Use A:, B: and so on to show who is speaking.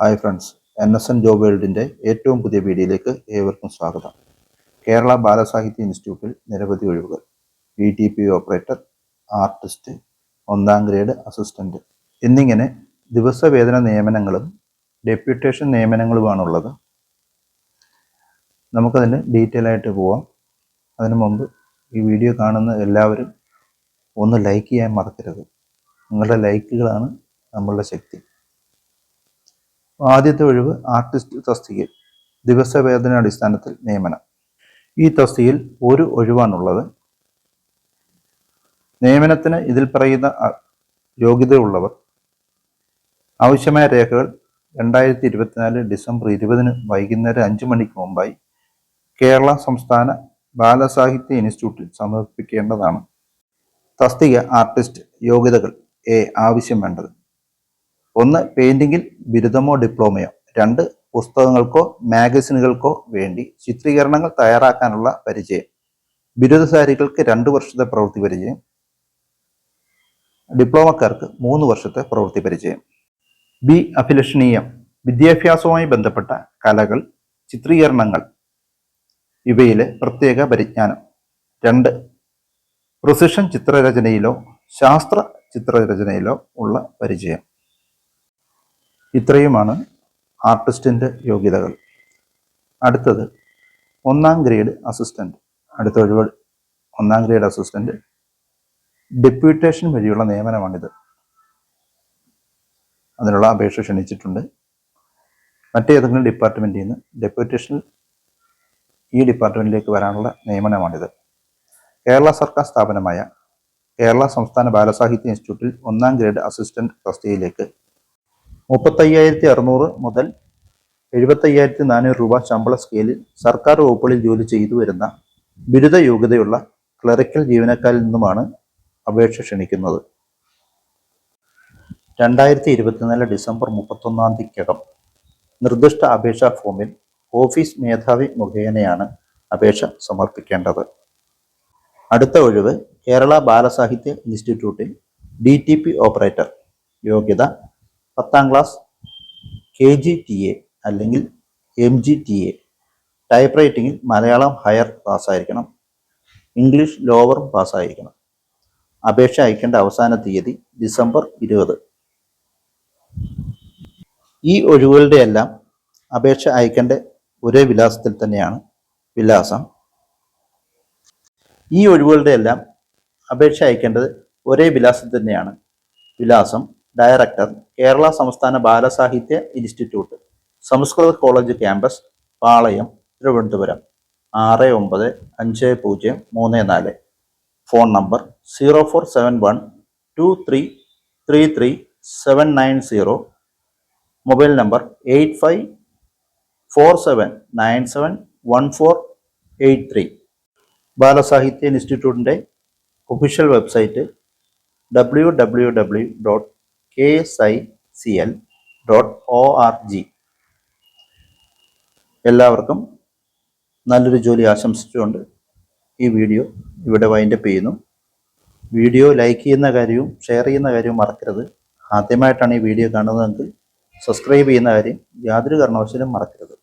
A: Hi friends N S N job വേൾഡിന്റെ ഏറ്റവും പുതിയ വീഡിയോയിലേക്ക് ഏവർക്കും സ്വാഗതം. കേരള ബാലസാഹിത്യ ഇൻസ്റ്റിറ്റ്യൂട്ടിൽ നിരവധി ഒഴിവുകൾ. B T P operator artist ഒന്നാം ഗ്രേഡ് അസിസ്റ്റന്റ് എന്നിങ്ങനെ ദിവസവേതന നിയമനങ്ങളും ഡെപ്യൂട്ടേഷൻ നിയമനങ്ങളുമാണുള്ളത്. നമുക്കതിന് ഡീറ്റെയിൽ ആയിട്ട് പോവാം. അതിനു മുമ്പ് ഈ വീഡിയോ കാണുന്ന എല്ലാവരും ഒന്ന് ലൈക്ക് ചെയ്യാൻ മറക്കരുത്. നിങ്ങളുടെ ലൈക്കുകളാണ് നമ്മളുടെ ശക്തി. ആദ്യത്തെ ഒഴിവ് ആർട്ടിസ്റ്റ് തസ്തികയിൽ ദിവസവേതന അടിസ്ഥാനത്തിൽ നിയമനം. ഈ തസ്തികയിൽ ഒരു ഒഴിവാണുള്ളത്. നിയമനത്തിന് ഇതിൽ പറയുന്ന യോഗ്യതയുള്ളവർ ആവശ്യമായ രേഖകൾ രണ്ടായിരത്തി ഇരുപത്തിനാല് ഡിസംബർ ഇരുപതിന് വൈകുന്നേരം അഞ്ച് മണിക്ക് മുമ്പായി കേരള സംസ്ഥാന ബാലസാഹിത്യ ഇൻസ്റ്റിറ്റ്യൂട്ടിൽ സമർപ്പിക്കേണ്ടതാണ്. തസ്തിക ആർട്ടിസ്റ്റ് യോഗ്യതകൾ എ ആവശ്യം വേണ്ടത്. ഒന്ന് പെയിന്റിങ്ങിൽ ബിരുദമോ ഡിപ്ലോമയോ രണ്ട് പുസ്തകങ്ങൾക്കോ മാഗസിനുകൾക്കോ വേണ്ടി ചിത്രീകരണങ്ങൾ തയ്യാറാക്കാനുള്ള പരിചയം. ബിരുദധാരികൾക്ക് രണ്ട് വർഷത്തെ പ്രവൃത്തി പരിചയം. ഡിപ്ലോമക്കാർക്ക് മൂന്ന് വർഷത്തെ പ്രവൃത്തി പരിചയം. ബി അഭിലഷണീയം. വിദ്യാഭ്യാസവുമായി ബന്ധപ്പെട്ട കലകൾ ചിത്രീകരണങ്ങൾ. ഇവയിലെ പ്രത്യേക പരിജ്ഞാനം. രണ്ട് പ്രൊസിഷൻ ചിത്രരചനയിലോ ശാസ്ത്ര ചിത്രരചനയിലോ ഉള്ള പരിചയം. ഇത്രയുമാണ് ആർട്ടിസ്റ്റിന്റെ യോഗ്യതകൾ. അടുത്തത് ഒന്നാം ഗ്രേഡ് അസിസ്റ്റന്റ്. അടുത്ത ഒഴിവ് ഒന്നാം ഗ്രേഡ് അസിസ്റ്റന്റ്. ഡെപ്യൂട്ടേഷൻ വഴിയുള്ള നിയമനമാണിത്. അതിനുള്ള അപേക്ഷ ക്ഷണിച്ചിട്ടുണ്ട്. മറ്റേതെങ്കിലും ഡിപ്പാർട്ട്മെന്റിൽ നിന്ന് ഡെപ്യൂട്ടേഷൻ ഈ ഡിപ്പാർട്ട്മെന്റിലേക്ക് വരാനുള്ള നിയമനമാണിത്. കേരള സർക്കാർ സ്ഥാപനമായ കേരള സംസ്ഥാന ബാലസാഹിത്യ ഇൻസ്റ്റിറ്റ്യൂട്ടിൽ ഒന്നാം ഗ്രേഡ് അസിസ്റ്റന്റ് തസ്തികയിലേക്ക് മുപ്പത്തയ്യായിരത്തി അറുന്നൂറ് മുതൽ എഴുപത്തയ്യായിരത്തി നാനൂറ് രൂപ ശമ്പള സ്കെയിലിൽ സർക്കാർ വകുപ്പുകളിൽ ജോലി ചെയ്തു വരുന്ന ബിരുദ യോഗ്യതയുള്ള ക്ലറിക്കൽ ജീവനക്കാരിൽ നിന്നുമാണ് അപേക്ഷ ക്ഷണിക്കുന്നത്. രണ്ടായിരത്തി ഇരുപത്തിനാല് ഡിസംബർ മുപ്പത്തൊന്നാം തീയതിക്കകം നിർദ്ദിഷ്ട അപേക്ഷാ ഫോമിൽ ഓഫീസ് മേധാവി മുഖേനയാണ് അപേക്ഷ സമർപ്പിക്കേണ്ടത്. അടുത്ത ഒഴിവ് കേരള ബാലസാഹിത്യ ഇൻസ്റ്റിറ്റ്യൂട്ടിൽ ഡി ടി പി ഓപ്പറേറ്റർ യോഗ്യത പത്താം class K G T A അല്ലെങ്കിൽ M G T A. Type റൈറ്റിങ്ങിൽ Malayalam higher പാസ്സായിരിക്കണം ഇംഗ്ലീഷ് ലോവറും പാസ്സായിരിക്കണം അപേക്ഷ അയക്കേണ്ട അവസാന തീയതി ഡിസംബർ ഇരുപത്. ഈ ഒഴിവുകളുടെ എല്ലാം അപേക്ഷ അയക്കേണ്ട ഒരേ വിലാസത്തിൽ തന്നെയാണ് വിലാസം. ഈ ഒഴിവുകളുടെ എല്ലാം അപേക്ഷ അയക്കേണ്ടത് ഒരേ വിലാസത്തിൽ തന്നെയാണ് വിലാസം. ഡയറക്ടർ കേരള സംസ്ഥാന ബാലസാഹിത്യ ഇൻസ്റ്റിറ്റ്യൂട്ട് സംസ്കൃത കോളേജ് ക്യാമ്പസ് പാളയം തിരുവനന്തപുരം. ആറ് ഒമ്പത് അഞ്ച് പൂജ്യം മൂന്ന് നാല്. Phone number zero four seven one two three three three seven nine zero. Mobile number eight five four seven nine seven one four eight three. Balasahitya ഇൻസ്റ്റിറ്റ്യൂട്ടിന്റെ official website W W W dot K S I C L dot O R G എല്ലാവർക്കും നല്ലൊരു ജോലി ആശംസിച്ചുകൊണ്ട് ഈ video ഇവിടെ wind up ചെയ്യുന്നു. Video like ചെയ്യുന്ന കാര്യവും ഷെയർ ചെയ്യുന്ന കാര്യവും മറക്കരുത്. ആദ്യമായിട്ടാണ് ഈ വീഡിയോ കാണുന്നതെങ്കിൽ സബ്സ്ക്രൈബ് ചെയ്യുന്ന കാര്യം യാതൊരു കാരണവശാലും മറക്കരുത്.